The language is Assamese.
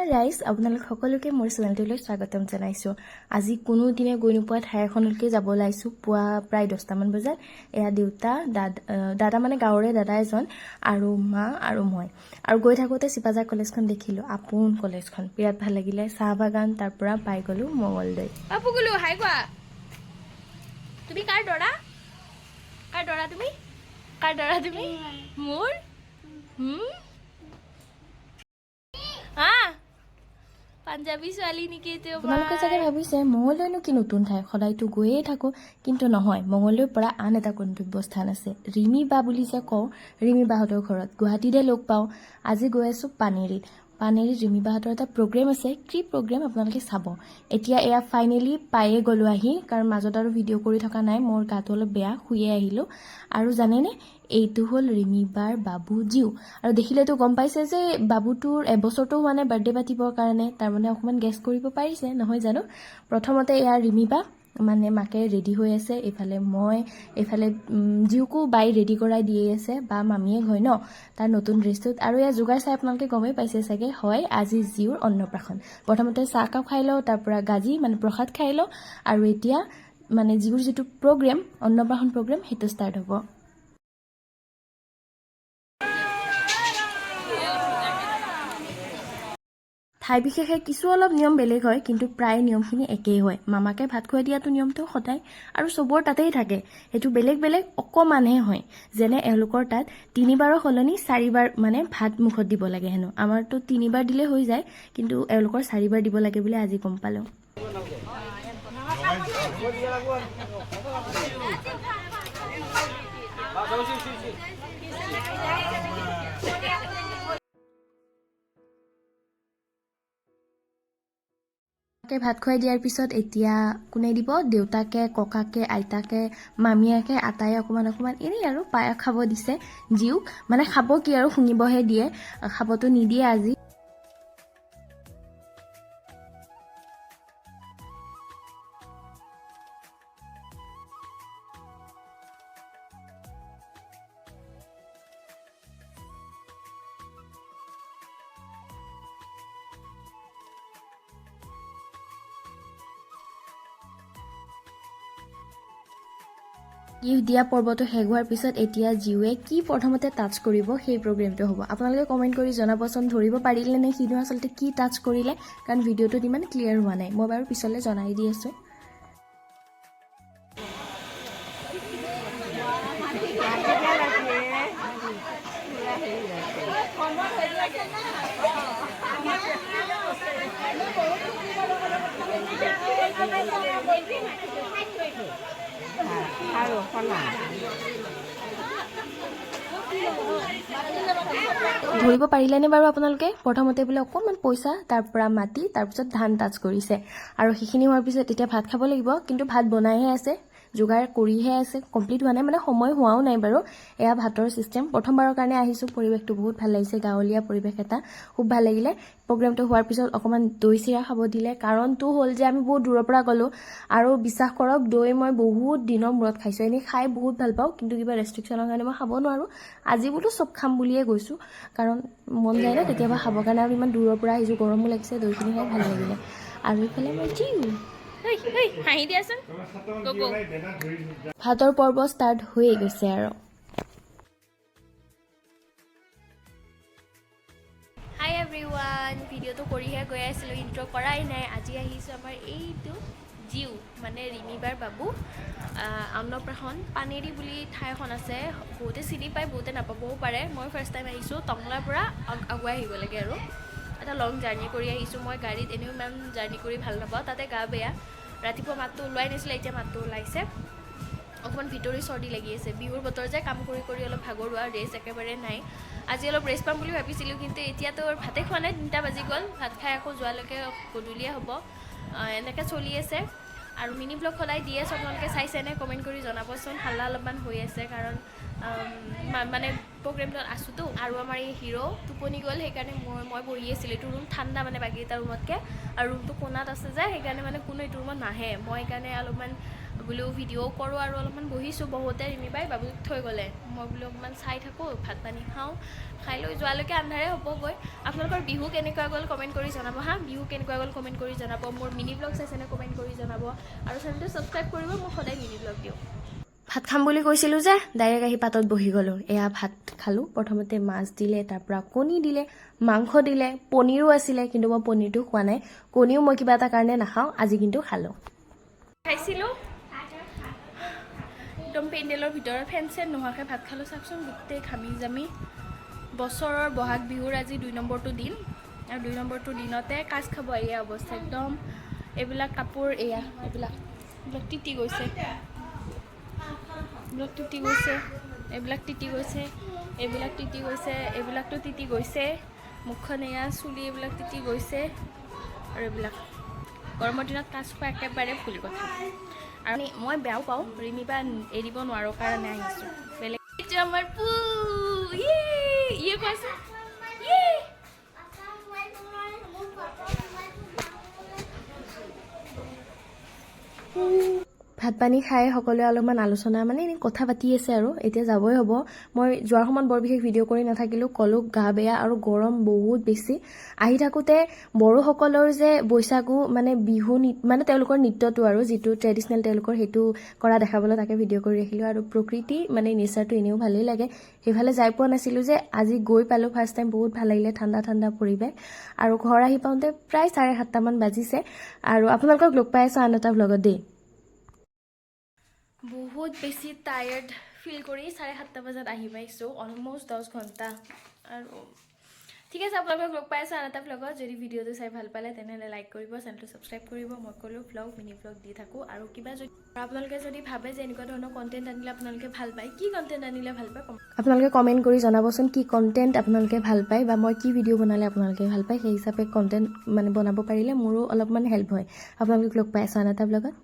নমস্কাৰ ৰাইজ আপোনালোক সকলোকে মোৰ চেনেলটোলৈ স্বাগতম জনাইছোঁ। আজি কোনো দিনে গৈ নোপোৱা ঠাই এখনলৈকে যাব ওলাইছোঁ। পুৱা প্ৰায় দহটামান বজাত। এয়া দেউতা দাদা দাদা মানে গাঁৱৰে দাদা এজন আৰু মা আৰু মই। আৰু গৈ থাকোঁতে চিপাঝাৰ কলেজখন দেখিলোঁ। আপোন কলেজখন। বিৰাট ভাল লাগিলে। চাহ বাগান তাৰ পৰা পাই গ'লোঁ মঙলদৈ অ পুগুলু হাই কোৱা। তুমি কাৰ দৰা? কাৰ দৰা তুমি? কাৰ দৰা তুমি? মোৰ? পাঞ্জাবী ছোৱালী নেকি এতিয়া আপোনালোকে চাগে ভাবিছে মঙলদৈনো কি নতুন ঠাই সদায়তো গৈয়ে থাকোঁ। কিন্তু নহয় মঙলদৈৰ পৰা আন এটা গন্তব্য স্থান আছে। ৰিমি বা বুলি যে কওঁ ৰিমি বাহঁতৰ ঘৰত। গুৱাহাটীতে লগ পাওঁ। আজি গৈ আছোঁ পানেৰীত। পানেৰীত ৰিমি বাহঁতৰ এটা প্ৰগ্ৰেম আছে। কি প্ৰগ্ৰেম আপোনালোকে চাব? এতিয়া এয়া ফাইনেলি পায়ে গ'লোঁ আহি, কাৰণ মাজত আৰু ভিডিঅ' কৰি থকা নাই। মোৰ গাটো অলপ বেয়া শুয়ে আহিলোঁ। আৰু জানেনে, এইটো হ'ল ৰিমি বাৰ বাবু জিউ। আৰু দেখিলেতো গম পাইছে যে বাবুটোৰ এবছৰটো হোৱা নাই বাৰ্থডে পাতিবৰ কাৰণে। তাৰমানে অকণমান গেছ কৰিব পাৰিছে, নহয় জানো? প্ৰথমতে এয়া ৰিমি বা মানে মাকে ৰেডি হৈ আছে, এইফালে মই, এইফালে জিউকো বাই ৰেডি কৰাই দিয়ে আছে, বা মামীয়ে হয় ন, তাৰ নতুন ড্ৰেছটোত আৰু এয়া যোগাৰ চাই আপোনালোকে গমেই পাইছে চাগে, হয়, আজি জিউৰ অন্নপ্ৰাশন। প্ৰথমতে চাহকাপ খাই লওঁ, তাৰ পৰা গাজি মানে প্ৰসাদ খাই লওঁ, আৰু এতিয়া মানে জিউৰ যিটো প্ৰগ্ৰেম অন্নপ্ৰাশন প্ৰগ্ৰেম সেইটো ষ্টাৰ্ট হ'ব। ঠাই বিশেষে কিছু অলপ নিয়ম বেলেগ হয় কিন্তু প্ৰায় নিয়মখিনি একেই হয়। মামাকে ভাত খুৱাই দিয়াটো নিয়মটো সদায় আৰু চবৰ তাতেই থাকে। সেইটো বেলেগ বেলেগ অকণমানহে হয়। যেনে এওঁলোকৰ তাত তিনিবাৰৰ সলনি চাৰিবাৰ মানে ভাত মুখত দিব লাগে হেনো। আমাৰতো তিনিবাৰ দিলে হৈ যায় কিন্তু এওঁলোকৰ চাৰিবাৰ দিব লাগে বুলি আজি গম পালোঁ। মাকে ভাত খুৱাই দিয়াৰ পিছত এতিয়া কোনে দিব? দেউতাকে ককাকে আইতাকে মামীয়েকে আটাই অকণমান অকণমান এনেই আৰু পায়স খাব দিছে। জিউক মানে খাব কি আৰু শুনিবহে দিয়ে। খাবতো নিদিয়ে আজি। গিফ্ট দিয়া পৰ্বটো শেষ হোৱাৰ পিছত এতিয়া জিউৱে কি প্ৰথমতে টাচ কৰিব সেই প্ৰগ্ৰেমটো হ'ব। আপোনালোকে কমেণ্ট কৰি জনাবচোন, ধৰিব পাৰিলে নে সিনো আচলতে কি টাচ কৰিলে? কাৰণ ভিডিঅ'টোত ইমান ক্লিয়াৰ হোৱা নাই। মই বাৰু পিছলৈ জনাই দি আছোঁ। আৰু কলা ধৰিব পাৰিলেনে বাৰু আপোনালোকে? প্ৰথমতে বোলে অকণমান পইচা, তাৰ পৰা মাটি তাৰপিছত ধান টাচ কৰিছে। আৰু সেইখিনি হোৱাৰ পিছত এতিয়া ভাত খাব লাগিব, কিন্তু ভাত বনাইহে আছে। যোগাৰ কৰিহে আছে কমপ্লিট হোৱা নাই মানে সময় হোৱাও নাই বাৰু। এয়া ভাতৰ ছিষ্টেম প্ৰথমবাৰৰ কাৰণে আহিছোঁ পৰিৱেশটো বহুত ভাল লাগিছে গাঁৱলীয়া পৰিৱেশ এটা। খুব ভাল লাগিলে। প্ৰগ্ৰেমটো হোৱাৰ পিছত অকণমান দৈ চিৰা খাব দিলে। কাৰণটো হ'ল যে আমি বহুত দূৰৰ পৰা গ'লোঁ। আৰু বিশ্বাস কৰক দৈ মই বহুত দিনৰ মূৰত খাইছোঁ। এনেই খাই বহুত ভাল পাওঁ কিন্তু কিবা ৰেষ্ট্ৰিকশ্যনৰ কাৰণে মই খাব নোৱাৰোঁ। আজি বোলো চব খাম বুলিয়ে গৈছোঁ। কাৰণ মন যায় ন কেতিয়াবা খাবৰ কাৰণে আৰু ইমান দূৰৰ পৰা আহিছোঁ গৰমো লাগিছে দৈখিনি খাই ভাল লাগিলে। আৰু ইফালে মই হেই হাঁহি দিয়াচোন। ভাতৰ পৰ্ব ষ্টাৰ্ট হৈয়ে গৈছে আৰু। হাই এভৰিৱান ভিডিঅ'টো কৰিহে গৈ আছিলোঁ ইণ্ট্ৰ' কৰাই নাই আজি আহিছোঁ আমাৰ এইটো জিউ মানে ৰিমিবাৰ বাবু। অন্নপ্ৰাশন পানেৰী বুলি ঠাই এখন আছে বহুতে চিনি পায় বহুতে নাপাবও পাৰে। মই ফাৰ্ষ্ট টাইম আহিছোঁ টংলাৰ পৰা আগ- আগুৱাই আহিব লাগে আৰু। এটা লং জাৰ্ণি কৰি আহিছোঁ মই গাড়ীত এনেও ইমান জাৰ্ণি কৰি ভাল নাপাওঁ তাতে গা বেয়া। ৰাতিপুৱা মাতটো, ওলোৱাই নাছিলে, এতিয়া মাতটো ওলাইছে। অকণমান ভিতৰি চৰ্দি লাগি আছে। বিহুৰ বতৰ যে, কাম কৰি কৰি অলপ ভাগৰুৱা ৰেষ্ট একেবাৰে নাই। আজি অলপ ৰেষ্ট পাম বুলি ভাবিছিলোঁ, কিন্তু এতিয়াতো ভাতে খোৱা নাই, তিনিটা বাজি গ'ল। ভাত খাই আকৌ যোৱালৈকে গধূলিয়ে হ'ব। এনেকৈ চলি আছে। আৰু মিনি ব্লগ সদায় দি আছোঁ আপোনালোকে চাইছেনে কমেণ্ট কৰি জনাবচোন। হাল্লা অলপমান হৈ আছে কাৰণ মানে প্ৰগ্ৰেমটোত আছোঁতো আৰু আমাৰ এই হিৰ' টোপনি গ'ল সেইকাৰণে মই মই বহি আছিলোঁ। এইটো ৰুম ঠাণ্ডা মানে বাকীকেইটা ৰুমতকৈ আৰু ৰুমটো কোণাত আছে যে সেইকাৰণে মানে কোনো এইটো ৰুমত নাহে। মই সেইকাৰণে অলপমান বোলো ভিডিঅ' কৰোঁ আৰু অলপমান বহিছোঁ। বহুতে ৰিমিবাই বাবুক থৈ গ'লে। মই বোলো অকণমান চাই থাকোঁ ভাত পানী খাওঁ। খাই লৈ যোৱালৈকে আন্ধাৰে হ'বগৈ। আপোনালোকৰ বিহু কেনেকুৱা গ'ল কমেণ্ট কৰি জনাব হা? বিহু কেনেকুৱা গ'ল কমেণ্ট কৰি জনাব মোৰ মিনি ব্লগ চাইছেনে কমেণ্ট কৰি জনাব। আৰু চেনেলটো ছাবস্ক্ৰাইব কৰিব মই সদায় মিনি ব্লগ দিওঁ। ভাত খাম বুলি কৈছিলোঁ যে ডাইৰেক্ট আহি পাতত বহি গ'লোঁ। এয়া ভাত খালোঁ। প্ৰথমতে মাছ দিলে তাৰপৰা কণী দিলে মাংস দিলে পনীৰো আছিলে কিন্তু মই পনীৰটো খোৱা নাই। কণীও মই কিবা এটা কাৰণে নাখাওঁ আজি কিন্তু খালোঁ। খাইছিলোঁ। একদম পেণ্ডেলৰ ভিতৰত ফেন চেন নোহোৱাকৈ ভাত খালোঁ। চাওকচোন গোটেই ঘামি জামি বছৰৰ বহাগ বিহুৰ আজি দুই নম্বৰটো দিন। আৰু দুই নম্বৰটো দিনতে কাজ খাব এয়া অৱস্থা। একদম এইবিলাক কাপোৰ এয়া এইবিলাক। এইবিলাক তিতি গৈছে। এইবিলাক তিতি গৈছে। এইবিলাক তিতি গৈছে। এইবিলাক তিতি গৈছে। এইবিলাকতো তিতি গৈছে। মুখখন এয়া চুলি এইবিলাক তিতি গৈছে। আৰু এইবিলাক। গৰমৰ দিনত কাজ খোৱা একেবাৰে ভুল কথা। আৰু মই বেয়াও পাওঁ, ৰিমি বা এৰিব নোৱাৰোঁ কাৰণে আহিছোঁ। বেলেগ আমাৰ পু ইয়ে ইয়ে কোৱাচোন ভাত পানী খাই সকলোৱে অলপমান আলোচনা মানে এনেই কথা পাতি আছে আৰু এতিয়া যাবই হ'ব। মই যোৱাৰ সময়ত বৰ বিশেষ ভিডিঅ' কৰি নাথাকিলোঁ ক'লোঁ গা বেয়া আৰু গৰম বহুত বেছি। আহি থাকোঁতে বড়োসকলৰ যে বৈশাগু মানে বিহু মানে তেওঁলোকৰ নৃত্যটো আৰু যিটো ট্ৰেডিশ্যনেল তেওঁলোকৰ সেইটো কৰা দেখাবলৈ তাকে ভিডিঅ' কৰি ৰাখিলোঁ আৰু প্ৰকৃতি মানে নেচাৰটো এনেও ভালেই লাগে। সেইফালে যাই পোৱা নাছিলোঁ যে আজি গৈ পালোঁ ফাৰ্ষ্ট টাইম বহুত ভাল লাগিলে ঠাণ্ডা ঠাণ্ডা পৰিৱেশ। আৰু ঘৰ আহি পাওঁতে প্ৰায় চাৰে সাতটামান বাজিছে। আৰু আপোনালোকক লগ পাই আছোঁ আন এটা ভ্লগত দেই। বহুত বেছি টায়াৰ্ড ফিল কৰি চাৰে সাতটা বজাত আহি পাইছোঁ অলম'ষ্ট দহ ঘণ্টা। আৰু ঠিক আছে আপোনালোকক লগ পাই আছোঁ আন এটা ভ্লগত যদি ভিডিঅ'টো চাই ভাল পালে তেনেহ'লে লাইক কৰিব চেনেলটো ছাবস্ক্ৰাইব কৰিব। মই ক'লোঁ ভ্লগ মিনি ভ্লগ দি থাকোঁ। আৰু কিবা যদি আপোনালোকে যদি ভাবে যে এনেকুৱা ধৰণৰ কণ্টেণ্ট আনিলে আপোনালোকে ভাল পায় কি কণ্টেণ্ট আনিলে ভাল পায় আপোনালোকে কমেণ্ট কৰি জনাবচোন কি কণ্টেণ্ট আপোনালোকে ভাল পায় বা মই কি ভিডিঅ' বনালে আপোনালোকে ভাল পায়। সেই হিচাপে কণ্টেণ্ট মানে বনাব পাৰিলে মোৰো অলপমান হেল্প হয়। আপোনালোকক লগ পাই আছোঁ আন এটা ভ্লগত